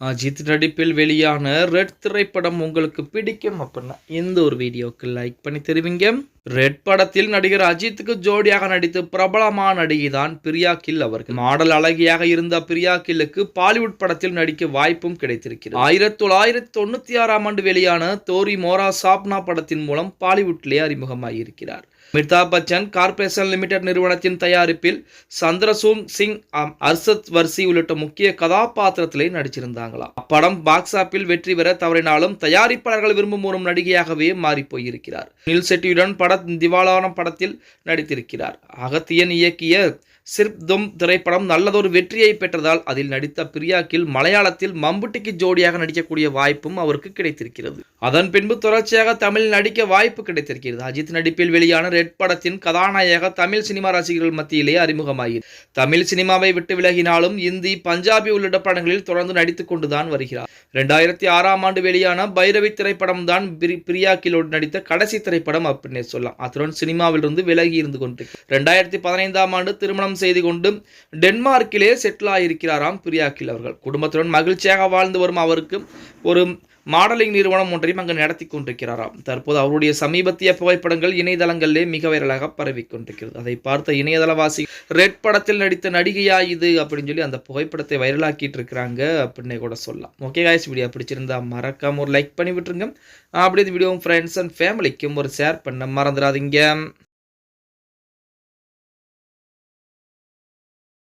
அஜித் நடிப்பில் வெளியான ரெட் திரைப்படம் உங்களுக்கு பிடிக்கும் அப்படின்னா எந்த ஒரு வீடியோவுக்கு லைக் பண்ணி தருவீங்க. ரெட் படத்தில் நடிகர் அஜித்துக்கு ஜோடியாக நடித்து பிரபலமான நடிகைதான் பிரியா கில் அவர்கள். மாடல் அழகியாக இருந்த பிரியா கில்லுக்கு பாலிவுட் படத்தில் நடிக்க வாய்ப்பும் கிடைத்திருக்கிறது. ஆயிரத்தி தொள்ளாயிரத்தி தொண்ணூத்தி ஆறாம் ஆண்டு வெளியான தோரி மோரா சாப்னா படத்தின் மூலம் பாலிவுட்லேயே அறிமுகமாகியிருக்கிறார் அமிதாப் பச்சன் கார்ப்பரேஷன் லிமிடெட் நிறுவனத்தின் தயாரிப்பில் சந்திரசூம் சிங் அம், அர்சத் வர்சி உள்ளிட்ட முக்கிய கதாபாத்திரத்திலே நடிச்சிருந்தாங்களாம். அப்படம் பாக்ஸ் ஆப்பில் வெற்றி பெற தவறினாலும் தயாரிப்பாளர்கள் விரும்பும் ஒரு நடிகையாகவே மாறிப்போயிருக்கிறார். நில் செட்டியுடன் பட திவாலான படத்தில் நடித்திருக்கிறார். அகத்தியன் இயக்கிய சிர்ப் தும் திரைப்படம் நல்லதொரு வெற்றியை பெற்றதால் அதில் நடித்த பிரியா கில் மலையாளத்தில் மம்புட்டிக்கு ஜோடியாக நடிக்கக்கூடிய வாய்ப்பும் அவருக்கு கிடைத்திருக்கிறது. அதன் பின்பு தொடர்ச்சியாக தமிழில் நடிக்க வாய்ப்பு கிடைத்திருக்கிறது. அஜித் நடிப்பில் வெளியான ரெட் படத்தின் கதாநாயக தமிழ் சினிமா ரசிகர்கள் மத்தியிலே அறிமுகமாகி தமிழ் சினிமாவை விட்டு விலகினாலும் இந்தி பஞ்சாபி உள்ளிட்ட படங்களில் தொடர்ந்து நடித்துக் கொண்டுதான் வருகிறார். இரண்டாயிரத்தி ஆறாம் ஆண்டு வெளியான பைரவி திரைப்படம் தான் பிரியா கிலோடு நடித்த கடைசி திரைப்படம் அப்படின்னு சொல்லலாம். அத்துடன் சினிமாவிலிருந்து விலகி இருந்து கொண்டு ரெண்டாயிரத்தி பதினைந்தாம் ஆண்டு திருமணம் செய்து கொண்டு டென்மார்க்கிலே செட்டில் ஆகியிருக்கிறாராம் பிரியா கில் அவர்கள். குடும்பத்துடன் மகிழ்ச்சியாக வாழ்ந்து வரும் அவருக்கு ஒரு மாடலிங் நிறுவனம் ஒன்றையும் அங்கு நடத்தி கொண்டிருக்கிறாராம். தற்போது அவருடைய சமீபத்திய புகைப்படங்கள் இணையதளங்களிலே மிக வைரலாக பரவி கொண்டிருக்கிறது. அதை பார்த்த இணையதளவாசி ரெட் படத்தில் நடித்த நடிகையா இது? அப்படின்னு சொல்லி அந்த புகைப்படத்தை வைரலாக்கிட்டு இருக்கிறாங்க அப்படின்னே கூட சொல்லலாம். ஓகே காய்ஸ் வீடியோ பிடிச்சிருந்தா மறக்காம ஒரு லைக் பண்ணி விட்டுருங்க அப்படியே இந்த வீடியோ ஃப்ரெண்ட்ஸ் அண்ட் ஃபேமிலிக்கும் ஒரு ஷேர் பண்ண மறந்துடாதீங்க.